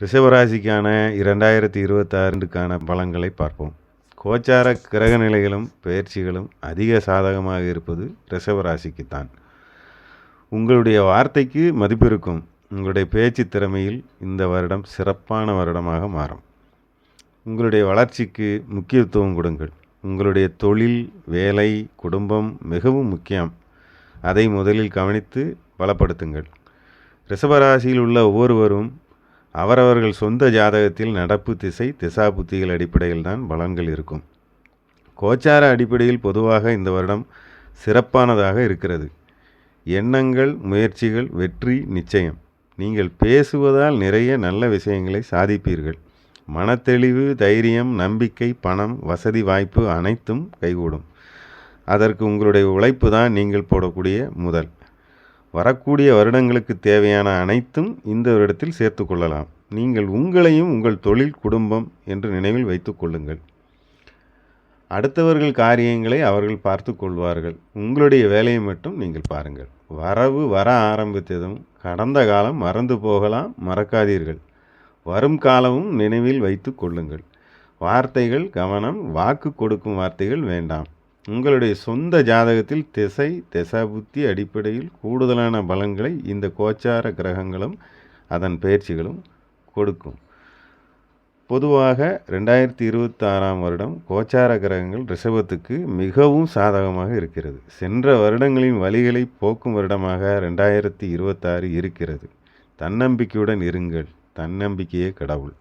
ரிஷபராசிக்கான இரண்டாயிரத்தி இருபத்தாறுக்கான பலன்களை பார்ப்போம். கோச்சார கிரக நிலைகளும் பயிற்சிகளும் அதிக சாதகமாக இருப்பது ரிஷபராசிக்குத்தான். உங்களுடைய வார்த்தைக்கு மதிப்பு இருக்கும். உங்களுடைய பேச்சு திறமையில் இந்த வருடம் சிறப்பான வருடமாக மாறும். உங்களுடைய வளர்ச்சிக்கு முக்கியத்துவம் கொடுங்கள். உங்களுடைய தொழில் வேலை குடும்பம் மிகவும் முக்கியம். அதை முதலில் கவனித்து பலப்படுத்துங்கள். ரிஷபராசியில் உள்ள ஒவ்வொருவரும் அவரவர்கள் சொந்த ஜாதகத்தில் நடப்பு திசை திசா புத்திகள் அடிப்படையில் தான் பலன்கள் இருக்கும். கோச்சார அடிப்படையில் பொதுவாக இந்த வருடம் சிறப்பானதாக இருக்கிறது. எண்ணங்கள் முயற்சிகள் வெற்றி நிச்சயம். நீங்கள் பேசுவதால் நிறைய நல்ல விஷயங்களை சாதிப்பீர்கள். மனத்தெளிவு தைரியம் நம்பிக்கை பணம் வசதி வாய்ப்பு அனைத்தும் கைகூடும். அதற்கு உங்களுடைய உழைப்பு தான் நீங்கள் போடக்கூடிய முதல். வரக்கூடிய வருடங்களுக்கு தேவையான அனைத்தும் இந்த வருடத்தில் சேர்த்து கொள்ளலாம். நீங்கள் உங்களையும் உங்கள் தொழில் குடும்பம் என்று நினைவில் வைத்து கொள்ளுங்கள். அடுத்தவர்கள் காரியங்களை அவர்கள் பார்த்து கொள்வார்கள். உங்களுடைய வேலையை மட்டும் நீங்கள் பாருங்கள். வரவு வர ஆரம்பித்ததும் கடந்த காலம் மறந்து போகலாம் மறக்காதீர்கள். வரும் காலமும் நினைவில் வைத்து கொள்ளுங்கள். வார்த்தைகள் கவனம் வாக்கு கொடுக்கும் வார்த்தைகள் வேண்டாம். உங்களுடைய சொந்த ஜாதகத்தில் திசை திசா புத்தி அடிப்படையில் கூடுதலான பலன்களை இந்த கோச்சார கிரகங்களும் அதன் பயிற்சிகளும் கொடுக்கும். பொதுவாக ரெண்டாயிரத்தி இருபத்தாறாம் வருடம் கோச்சார கிரகங்கள் ரிஷபத்துக்கு மிகவும் சாதகமாக இருக்கிறது. சென்ற வருடங்களின் வழிகளை போக்கும் வருடமாக ரெண்டாயிரத்தி இருபத்தாறு இருக்கிறது. தன்னம்பிக்கையுடன் இருங்கள். தன்னம்பிக்கையே கடவுள்.